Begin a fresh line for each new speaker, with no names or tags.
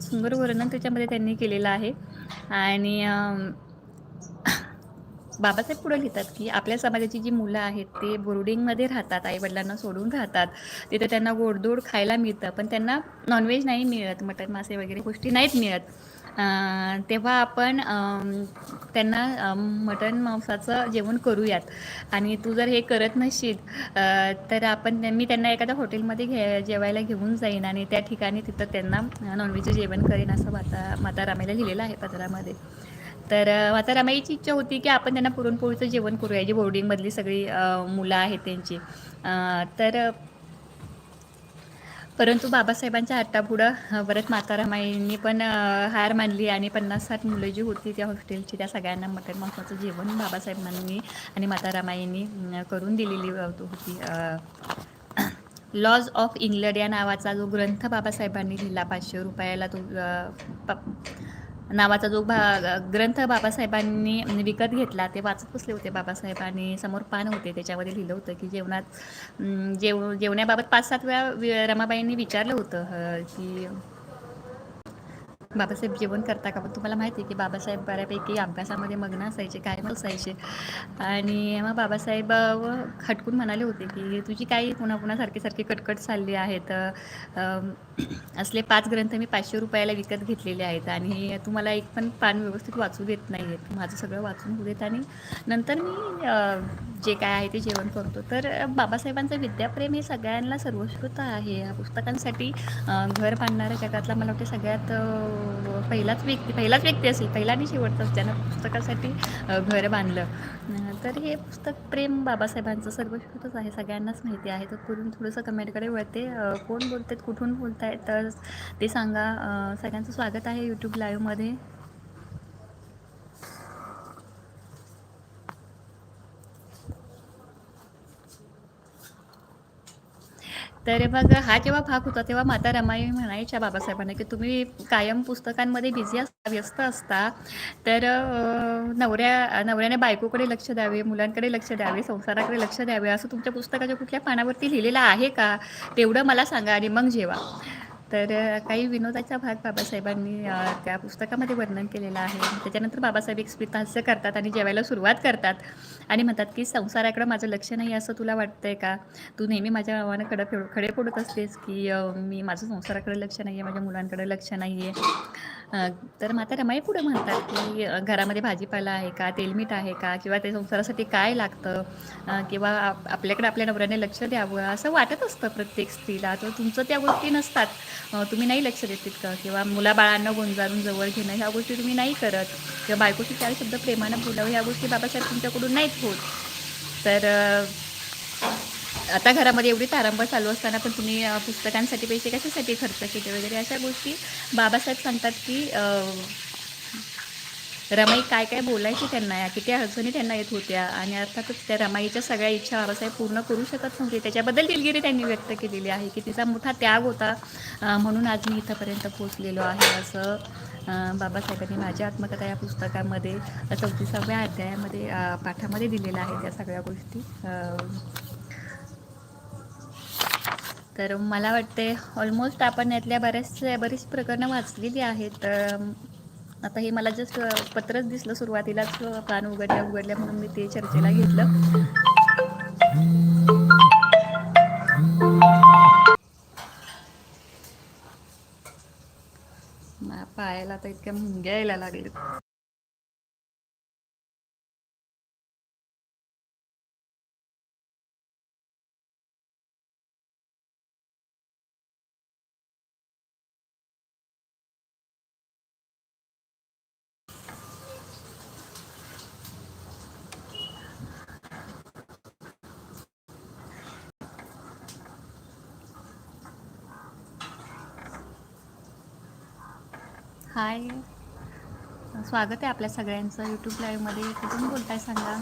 सुंदर वर्णन त्याच्यामध्ये त्यांनी केलेलं आहे. आणि बाबासाहेब पुढे लिहितात की आपल्या समाजाची जी मुलं आहेत ते बोर्डिंगमध्ये राहतात आईवडिलांना सोडून राहतात. तिथे त्यांना गोडधोड खायला मिळतं पण त्यांना नॉनव्हेज नाही मिळत मटण मासे वगैरे गोष्टी नाहीत मिळत. तेव्हा आपण त्यांना मटण मांसाचं जेवण करूयात. आणि तू जर हे करत नसशील तर आपण मी त्यांना एखाद्या हॉटेलमध्ये घे जेवायला घेऊन जाईन आणि त्या ठिकाणी तिथं त्यांना नॉनव्हेजचं जेवण करेन असं माता मातारामाईला लिहिलेलं आहे पत्रामध्ये. तर अ, माता इच्छा होती की आपण त्यांना पुरणपोळीचं जेवण करूया जी बोर्डिंगमधली सगळी मुलं आहेत त्यांची. तर परंतु बाबासाहेबांच्या हट्टापुढं परत माता रमाईंनी पण हार मानली आणि पन्नास साठ मुलं जी होती त्या हॉस्टेलची. त्या सगळ्यांना मटण मांसाचं जेवण बाबासाहेबांनी आणि माता रमाईंनी करून दिलेली होती. लॉज ऑफ इंग्लंड या नावाचा जो ग्रंथ बाबासाहेबांनी लिहिला पाचशे रुपयाला तो प- नावाचा जो भा ग्रंथ बाबासाहेबांनी म्हणजे विकत घेतला ते वाचत बसले होते बाबासाहेबांनी. समोर पान होते त्याच्यामध्ये लिहिलं होतं की जेवणात जेव जेवण्याबाबत पाच सात वेळा वि- रमाबाईंनी विचारलं होतं की बाबासाहेब जेवण करता का? पण तुम्हाला माहिती आहे की बाबासाहेब बऱ्यापैकी अभ्यासामध्ये मग्न असायचे काय नसायचे आणि मग बाबासाहेब खटकून म्हणाले होते की तुझी काही पुन्हा पुन्हा सारखी सारखी कटकट चालली आहेत. असले पाच ग्रंथ मी पाचशे रुपयाला विकत घेतलेले आहेत आणि तुम्हाला एक पण पान व्यवस्थित वाचू देत नाही आहेत. माझं सगळं वाचून होऊ देत आणि नंतर मी जे काय आहे ते जेवण करतो. तर बाबासाहेबांचं विद्याप्रेम हे सगळ्यांना सर्वश्रुत आहे. या पुस्तकांसाठी घर बांधणाऱ्या जगातला मला वाटते सगळ्यात पहिलाच व्यक्ती पहिलाच व्यक्ती असेल पहिला आणि शेवटचाच ज्यानं पुस्तकासाठी घर बांधलं. तर हे पुस्तक प्रेम बाबासाहेबांचं सर्वश्रुतच आहे सगळ्यांनाच माहिती आहे. तर करून थोडंसं कमेंटकडे वळते. कोण बोलतात कुठून बोलत आहेत तर ते सांगा. सगळ्यांचं स्वागत आहे यूट्यूब लाईव्हमध्ये तर मग हा जेव्हा भाग होता तेव्हा माता रमाई म्हणायच्या बाबासाहेबांना की तुम्ही कायम पुस्तकांमध्ये बिझी असता व्यस्त असता. तर नवऱ्या नवऱ्याने बायकोकडे लक्ष द्यावे मुलांकडे लक्ष द्यावे संसाराकडे लक्ष द्यावे असं तुमच्या पुस्तकाच्या कुठल्या पानावरती लिहिलेलं आहे का? तेवढं मला सांगा आणि मग जेवा. तर काही विनोदाचा भाग बाबासाहेबांनी त्या पुस्तकामध्ये वर्णन केलेला आहे. त्याच्यानंतर बाबासाहेब एक स्मितहास्य करतात आणि जेवायला सुरुवात करतात आणि म्हणतात की संसाराकडं माझं लक्ष नाही असं तुला वाटतंय का? तू नेहमी माझ्या भावानं खडे फेड खडे फोडत असतेस की मी माझं संसाराकडे लक्ष नाही आहे माझ्या मुलांकडे लक्ष नाही आहे. तर माता रमाई पुढे म्हणतात की घरामध्ये भाजीपाला आहे का? तेलमीठ आहे का? किंवा ते संसारासाठी काय लागतं? किंवा आप आपल्याकडे आपल्या नवऱ्याने लक्ष द्यावं? असं वाटत असतं प्रत्येक स्त्रीला. तर तुमचं त्या गोष्टी नसतात. तुम्ही नाही लक्ष देत का किंवा मुलाबाळांना गोंजारून जवळ घेणं ह्या गोष्टी तुम्ही नाही करत. किंवा बायकोशी चार शब्द प्रेमानं बोलावं ह्या गोष्टी बाबासाहेब तुमच्याकडून नाहीत होत. तर आता घरामध्ये एवढी तारांबळ चालू असताना पण तुम्ही पुस्तकांसाठी पैसे कशासाठी खर्च केले वगैरे अशा गोष्टी बाबासाहेब सांगतात की रमाई काय काय बोलायची त्यांना या किती अडचणी त्यांना येत होत्या आणि अर्थातच त्या रमाईच्या सगळ्या इच्छा बाबासाहेब पूर्ण करू शकत नव्हते. त्याच्याबद्दल दिलगिरी त्यांनी व्यक्त केलेली आहे की तिचा मोठा त्याग होता. म्हणून आज मी इथंपर्यंत पोचलेलो आहे असं बाबासाहेबांनी माझ्या आत्मकथा या पुस्तकामध्ये चौतीसाव्या अध्यायामध्ये पाठामध्ये दिलेल्या आहेत त्या सगळ्या गोष्टी. तर मला वाटते ऑलमोस्ट आपण यातल्या बऱ्याच बरीच प्रकरणं वाचलेली आहेत. आता हे मला जस्ट पत्रच दिसलं सुरुवातीलाच पान उघडल्या उघडल्या म्हणून मी ते चर्चेला घेतलं. पायाला तर इतक्या मुंग्या यायला लागले हाय स्वागत आहे आपल्या सगळ्यांचं यूट्यूब लाईव्हमध्ये कुठून बोलताय सांगा?